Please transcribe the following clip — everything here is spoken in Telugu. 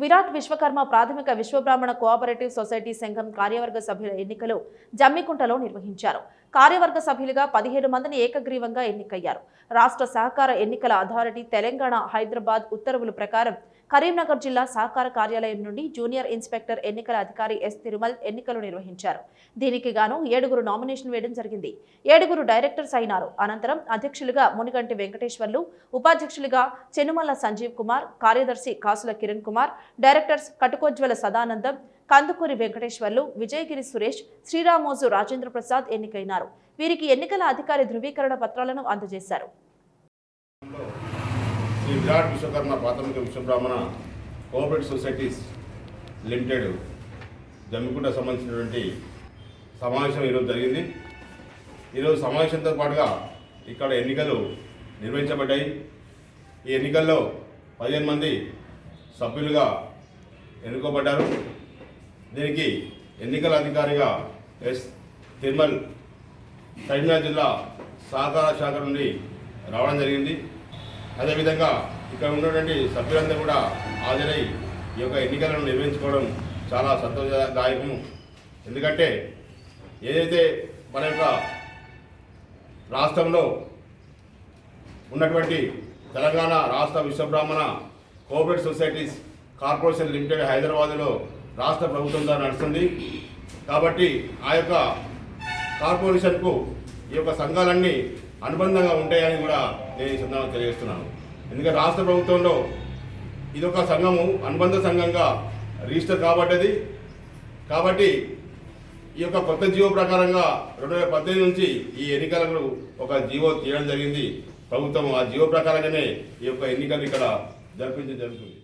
విరాట్ విశ్వకర్మ ప్రాథమిక విశ్వబ్రాహ్మణ కోఆపరేటివ్ సొసైటీ సంఘం కార్యవర్గ సభ్యుల ఎన్నికలు జమ్మికుంటలో నిర్వహించారు. కార్యవర్గ సభ్యులుగా పదిహేడు మందిని ఏకగ్రీవంగా ఎన్నికయ్యారు. రాష్ట్ర సహకార ఎన్నికల అథారిటీ తెలంగాణ హైదరాబాద్ ఉత్తర్వుల ప్రకారం కరీంనగర్ జిల్లా సహకార కార్యాలయం నుండి జూనియర్ ఇన్స్పెక్టర్ ఎన్నికల అధికారి ఎస్ తిరుమల్ ఎన్నికలు నిర్వహించారు. దీనికి గాను ఏడుగురు నామినేషన్ వేయడం జరిగింది. ఏడుగురు డైరెక్టర్స్ అయినారు. అనంతరం అధ్యక్షులుగా మునిగంటి వెంకటేశ్వర్లు ఉపాధ్యక్షులుగా చెనుమల్ల సంజీవ్ కుమార్ కార్యదర్శి కాసుల కిరణ్ కుమార్ డైరెక్టర్స్ కటుకోజ్వల సదానందం కందుకూరి వెంకటేశ్వర్లు విజయగిరి సురేష్ శ్రీరామోజు రాజేంద్ర ప్రసాద్ ఎన్నికైనారు. వీరికి ఎన్నికల అధికారి ధృవీకరణ పత్రాలను అందజేశారు. శ్రీ విరాట్ విశ్వకర్మ ప్రాథమిక Vishwabrahmana cooperative societies limited Jammikunta సంబంధించినటువంటి సమావేశం ఈరోజు జరిగింది. ఈరోజు సమావేశంతో పాటుగా ఇక్కడ ఎన్నికలు నిర్వహించబడ్డాయి. ఈ ఎన్నికల్లో పదిహేను మంది సభ్యులుగా ఎన్నుకోబడ్డారు. దీనికి ఎన్నికల అధికారిగా ఎస్ తిరుమల్ కరీంనగర్ జిల్లా సహకార శాఖ నుండి రావడం జరిగింది. అదేవిధంగా ఇక్కడ ఉన్నటువంటి సభ్యులందరూ కూడా హాజరై ఈ యొక్క ఎన్నికలను నిర్వహించుకోవడం చాలా సంతోషదాయకము ఎందుకంటే ఏదైతే మన యొక్క రాష్ట్రంలో ఉన్నటువంటి తెలంగాణ రాష్ట్ర Vishwabrahmana cooperative societies corporation limited హైదరాబాదులో రాష్ట్ర ప్రభుత్వం ద్వారా నడుస్తుంది. కాబట్టి ఆ యొక్క కార్పొరేషన్కు ఈ యొక్క సంఘాలన్నీ అనుబంధంగా ఉంటాయని కూడా నేను ఈ సందర్భంగా తెలియజేస్తున్నాను. ఎందుకంటే రాష్ట్ర ప్రభుత్వంలో ఇదొక సంఘము అనుబంధ సంఘంగా రిజిస్టర్ కాబట్టది కాబట్టి ఈ యొక్క కొత్త జీవో ప్రకారంగా రెండు వేల పద్దెనిమిది నుంచి ఈ ఎన్నికలకు ఒక జీవో తీయడం జరిగింది. ప్రభుత్వం ఆ జీవో ప్రకారంగానే ఈ యొక్క ఎన్నికలు ఇక్కడ జరిపించడం జరుగుతుంది.